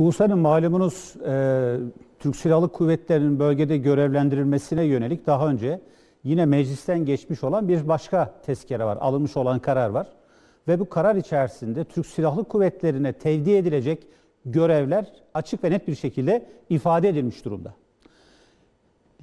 Bursa'nın malumunuz e, Türk Silahlı Kuvvetleri'nin bölgede görevlendirilmesine yönelik daha önce yine meclisten geçmiş olan bir başka tezkere var, alınmış olan karar var. Ve bu karar içerisinde Türk Silahlı Kuvvetleri'ne tevdi edilecek görevler açık ve net bir şekilde ifade edilmiş durumda.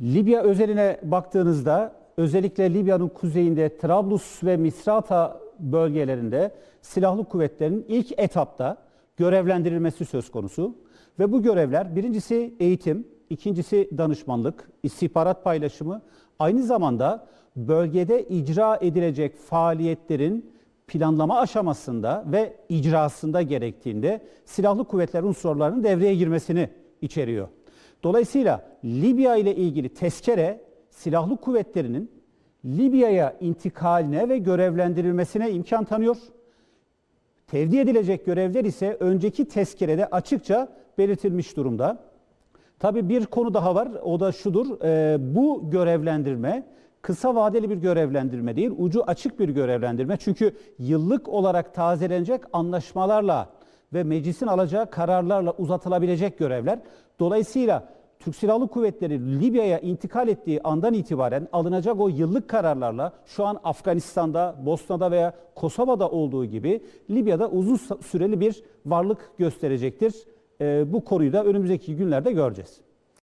Libya özeline baktığınızda özellikle Libya'nın kuzeyinde Trablus ve Misrata bölgelerinde silahlı kuvvetlerin ilk etapta görevlendirilmesi söz konusu. Ve bu görevler birincisi eğitim, ikincisi danışmanlık, istihbarat paylaşımı, aynı zamanda bölgede icra edilecek faaliyetlerin planlama aşamasında ve icrasında gerektiğinde silahlı kuvvetler unsurlarının devreye girmesini içeriyor. Dolayısıyla Libya ile ilgili tezkere silahlı kuvvetlerinin Libya'ya intikaline ve görevlendirilmesine imkan tanıyor. Tevdi edilecek görevler ise önceki tezkerede açıkça belirtilmiş durumda. Tabii bir konu daha var. O da şudur. e, bu görevlendirme kısa vadeli bir görevlendirme değil, ucu açık bir görevlendirme. Çünkü yıllık olarak tazelenecek anlaşmalarla ve meclisin alacağı kararlarla uzatılabilecek görevler. Dolayısıyla Türk Silahlı Kuvvetleri Libya'ya intikal ettiği andan itibaren alınacak o yıllık kararlarla şu an Afganistan'da, Bosna'da veya Kosova'da olduğu gibi Libya'da uzun süreli bir varlık gösterecektir. E, bu konuyu da önümüzdeki günlerde göreceğiz.